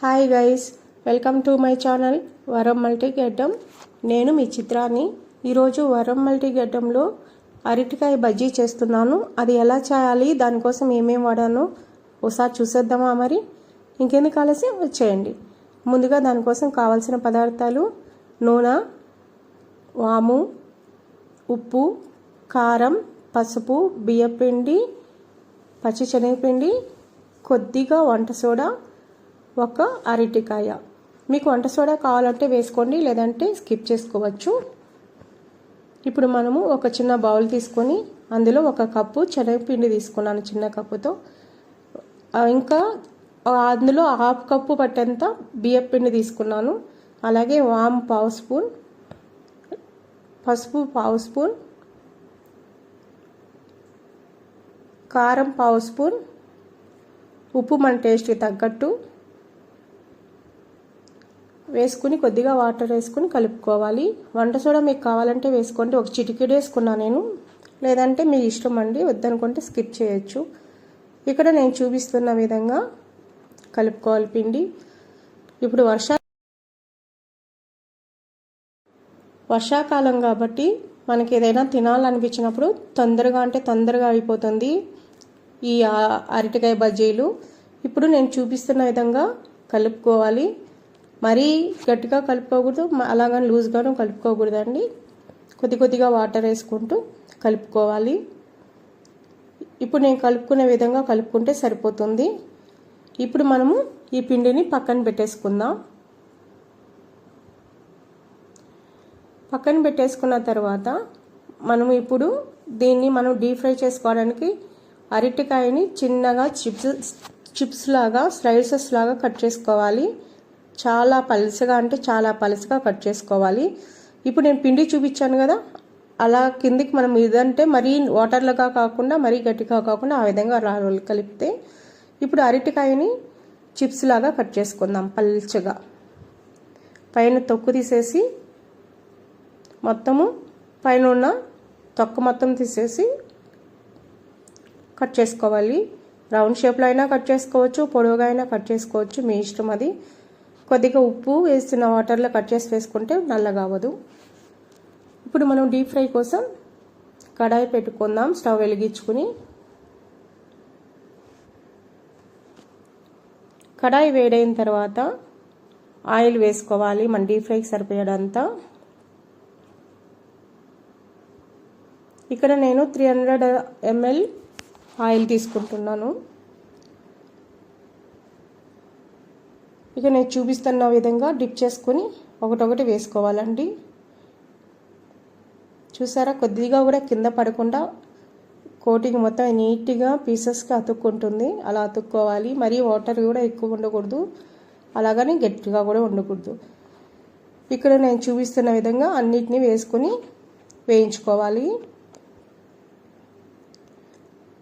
Hi guys welcome to my channel వరం multi గడ్డం నేను మీ చిత్రాన్ని ఈరోజు వరం మల్టీ గడ్డంలో అరటికాయ బజ్జీ చేస్తున్నాను. అది ఎలా చేయాలి దానికోసం ఏమేమి వాడానో ఒకసారి చూసేద్దామా మరి? ఇంకెందుకు ఆలస్యం? వచ్చేయండి. ముందుగా దానికోసం కావాల్సిన పదార్థాలు నూనె వాము ఉప్పు కారం పసుపు బియ్యపిండి పచ్చి శనగపిండి కొద్దిగా వంట సోడా ఒక అరటికాయ. మీకు వంట సోడా కావాలంటే వేసుకోండి లేదంటే స్కిప్ చేసుకోవచ్చు. ఇప్పుడు మనము ఒక చిన్న బౌల్ తీసుకొని అందులో ఒక కప్పు శనగపిండి తీసుకున్నాను చిన్న కప్పుతో. ఇంకా అందులో హాఫ్ కప్పు పట్టేంత బియ్యం పిండి తీసుకున్నాను. అలాగే వామ్ పావు స్పూన్ పసుపు పావు స్పూన్ కారం పావు స్పూన్ ఉప్పు మన టేస్ట్కి తగ్గట్టు వేసుకుని కొద్దిగా వాటర్ వేసుకుని కలుపుకోవాలి. వంట సోడా మీకు కావాలంటే వేసుకోండి. ఒక చిటికెడు వేసుకున్నా నేను. లేదంటే మీ ఇష్టం అండి వద్దనుకుంటే స్కిప్ చేయొచ్చు. ఇక్కడ నేను చూపిస్తున్న విధంగా కలుపుకోవాలి పిండి. ఇప్పుడు వర్ష వర్షాకాలం కాబట్టి మనకి ఏదైనా తినాలనిపించినప్పుడు తొందరగా అంటే తొందరగా అయిపోతుంది ఈ అరటికాయ బజ్జీలు. ఇప్పుడు నేను చూపిస్తున్న విధంగా కలుపుకోవాలి. మరీ గట్టిగా కలుపుకోకూడదు. అలాగని లూజ్గాను కలుపుకోకూడదండి. కొద్ది కొద్దిగా వాటర్ వేసుకుంటూ కలుపుకోవాలి. ఇప్పుడు నేను కలుపుకునే విధంగా కలుపుకుంటే సరిపోతుంది. ఇప్పుడు మనము ఈ పిండిని పక్కన పెట్టేసుకుందాం. పక్కన పెట్టేసుకున్న తర్వాత మనం ఇప్పుడు దీన్ని మనం డీప్ ఫ్రై చేసుకోవడానికి అరటికాయని చిన్నగా చిప్స్ చిప్స్ లాగా స్లైసెస్ లాగా కట్ చేసుకోవాలి. చాలా పలుసగా అంటే చాలా పలుసగా కట్ చేసుకోవాలి. ఇప్పుడు నేను పిండి చూపించాను కదా అలా కిందికి మనం ఇదంటే మరీ వాటర్లుగా కాకుండా మరీ గట్టిగా కాకుండా ఆ విధంగా రోలు కలిపితే ఇప్పుడు అరటికాయని చిప్స్ లాగా కట్ చేసుకుందాం పల్చగా. పైన తొక్కు తీసేసి మొత్తము పైన ఉన్న తొక్క మొత్తం తీసేసి కట్ చేసుకోవాలి. రౌండ్ షేప్లో అయినా కట్ చేసుకోవచ్చు పొడవుగా అయినా కట్ చేసుకోవచ్చు మీ ఇష్టం అది. కొద్దిగా ఉప్పు వేస్తున్న వాటర్లో కట్ చేసి వేసుకుంటే నల్లగా అవ్వదు. ఇప్పుడు మనం డీప్ ఫ్రై కోసం కడాయి పెట్టుకుందాం స్టవ్ వెలిగించుకుని. కడాయి వేడైన తర్వాత ఆయిల్ వేసుకోవాలి మన డీప్ ఫ్రైకి సరిపోయేదంతా. ఇక్కడ నేను త్రీ హండ్రెడ్ ఎంఎల్ ఆయిల్ తీసుకుంటున్నాను. ఇక నేను చూపిస్తున్న విధంగా డిప్ చేసుకొని ఒకటొకటి వేసుకోవాలండి. చూసారా? కొద్దిగా కూడా కింద పడకుండా కోటింగ్ మొత్తం నీట్గా పీసెస్కి అతుక్కుంటుంది. అలా అతుక్కోవాలి. మరీ వాటర్ కూడా ఎక్కువ ఉండకూడదు. అలాగని గట్టిగా కూడా ఉండకూడదు. ఇక్కడ నేను చూపిస్తున్న విధంగా అన్నిటిని వేసుకొని వేయించుకోవాలి.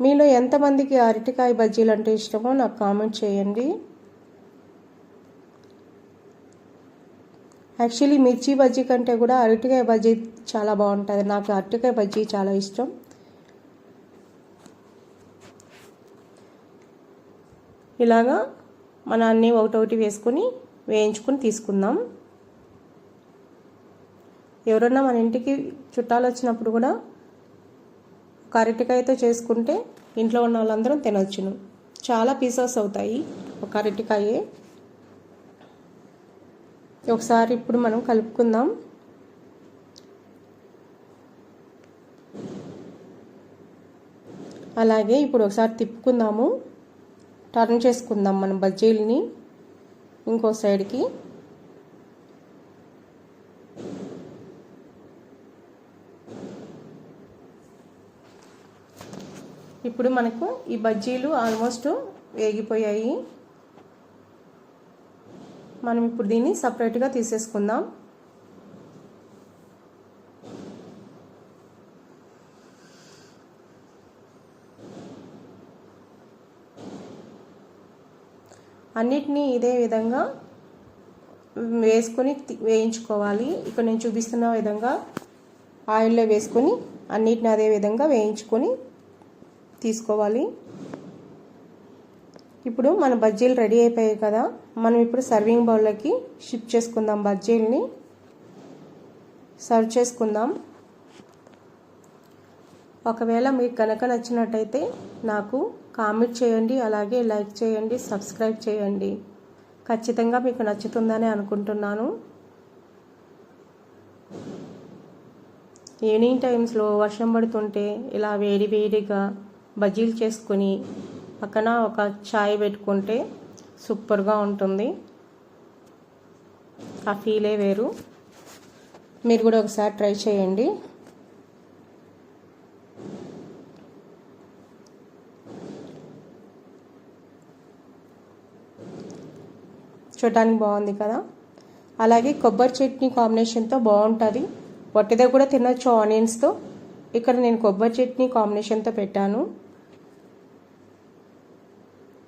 మీలో ఎంతమందికి అరటికాయ బజ్జీలు అంటే ఇష్టమో నాకు కామెంట్ చేయండి. యాక్చువల్లీ మిర్చి బజ్జీ కంటే కూడా అరటికాయ బజ్జీ చాలా బాగుంటుంది. నాకు అరటికాయ బజ్జీ చాలా ఇష్టం. ఇలాగా మన అన్నీ ఒకటొకటి వేసుకొని వేయించుకొని తీసుకుందాం. ఎవరన్నా మన ఇంటికి చుట్టాలు వచ్చినప్పుడు కూడా ఒక అరటికాయతో చేసుకుంటే ఇంట్లో ఉన్న వాళ్ళందరం తినొచ్చును. చాలా పీసెస్ అవుతాయి ఒక అరటికాయే. ఒకసారి ఇప్పుడు మనం కలుపుకుందాం. అలాగే ఇప్పుడు ఒకసారి తిప్పుకుందాము. టర్న్ చేసుకుందాం మనం బజ్జీలని ఇంకో సైడ్కి. ఇప్పుడు మనకు ఈ బజ్జీలు ఆల్మోస్ట్ వేగిపోయాయి. మనం ఇప్పుడు దీన్ని సపరేట్గా తీసేసుకుందాం. అన్నిటినీ ఇదే విధంగా వేసుకొని తి- వేయించుకోవాలి. ఇక్కడ నేను చూపిస్తున్న విధంగా ఆయిల్లో వేసుకొని అన్నిటిని అదే విధంగా వేయించుకొని తీసుకోవాలి. ఇప్పుడు మన బజ్జీలు రెడీ అయిపోయాయి కదా. మనం ఇప్పుడు సర్వింగ్ బౌల్లోకి షిఫ్ట్ చేసుకుందాం బజ్జీల్ని. సర్వ్ చేసుకుందాం. ఒకవేళ మీకు కనుక నచ్చినట్టయితే నాకు కామెంట్ చేయండి అలాగే లైక్ చేయండి సబ్స్క్రైబ్ చేయండి. ఖచ్చితంగా మీకు నచ్చుతుందని అనుకుంటున్నాను. ఈవినింగ్ టైమ్స్లో వర్షం పడుతుంటే ఇలా వేడి వేడిగా బజ్జీలు చేసుకుని పక్కన ఒక చాయ్ పెట్టుకుంటే సూపర్గా ఉంటుంది. ఆ ఫీలే వేరు. మీరు కూడా ఒకసారి ట్రై చేయండి. చూడటానికి బాగుంది కదా? అలాగే కొబ్బరి చట్నీ కాంబినేషన్తో బాగుంటుంది. వట్టిదే కూడా తినొచ్చు ఆనియన్స్తో. ఇక్కడ నేను కొబ్బరి చట్నీ కాంబినేషన్తో పెట్టాను.